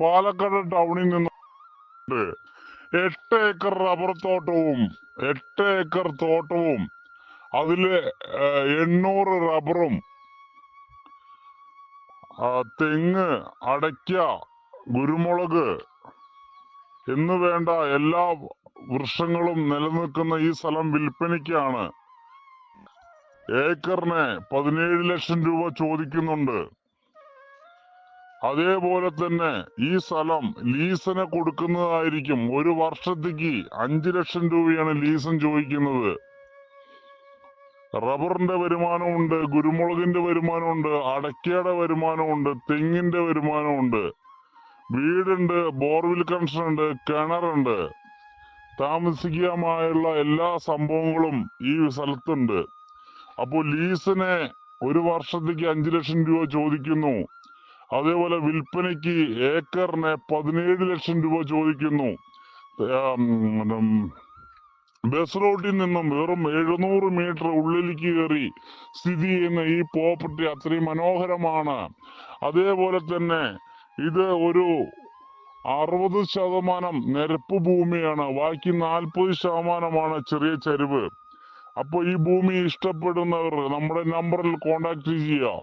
പാലക്കാട് ടൗണിൽ നിന്ന് എട്ട് ഏക്കർ റബ്ബർ തോട്ടവും എട്ട് ഏക്കർ തോട്ടവും അതിൽ എണ്ണൂറ് റബ്ബറും തെങ്ങ് അടയ്ക്ക കുരുമുളക് എന്ന് വേണ്ട എല്ലാ വൃക്ഷങ്ങളും നിലനിൽക്കുന്ന ഈ സ്ഥലം വിൽപ്പനയ്ക്കാണ്. ഏക്കറിന് പതിനേഴ് ലക്ഷം രൂപ ചോദിക്കുന്നുണ്ട്. അതേപോലെ തന്നെ ഈ സ്ഥലം ലീസിന് കൊടുക്കുന്നതായിരിക്കും. ഒരു വർഷത്തേക്ക് അഞ്ചു ലക്ഷം രൂപയാണ് ലീസൻ ചോദിക്കുന്നത്. റബ്ബറിന്റെ വരുമാനമുണ്ട് കുരുമുളകിന്റെ വരുമാനമുണ്ട് അടയ്ക്കയുടെ വരുമാനമുണ്ട് തെങ്ങിന്റെ വരുമാനമുണ്ട്. വീടുണ്ട് ബോർവെൽ കണക്ഷൻ ഉണ്ട് കിണറുണ്ട്. താമസിക്കാമായുള്ള എല്ലാ സംഭവങ്ങളും ഈ സ്ഥലത്തുണ്ട്. അപ്പോൾ ലീസിന് ഒരു വർഷത്തേക്ക് അഞ്ചു ലക്ഷം രൂപ ചോദിക്കുന്നു. അതേപോലെ വിൽപ്പനയ്ക്ക് ഏക്കറിന് പതിനേഴ് ലക്ഷം രൂപ ചോദിക്കുന്നു. ബസ് റൂട്ടിൽ നിന്നും വെറും എഴുന്നൂറ് മീറ്റർ ഉള്ളിലേക്ക് കയറി സ്ഥിതി ചെയ്യുന്ന ഈ പ്രോപ്പർട്ടി അത്രയും മനോഹരമാണ്. അതേപോലെ തന്നെ ഇത് ഒരു അറുപത് ശതമാനം നിരപ്പ് ഭൂമിയാണ്. ബാക്കി നാൽപ്പത് ശതമാനമാണ് ചെറിയ ചരിവ്. അപ്പോൾ ഈ ഭൂമി ഇഷ്ടപ്പെടുന്നവർ നമ്മുടെ നമ്പറിൽ കോണ്ടാക്ട് ചെയ്യാം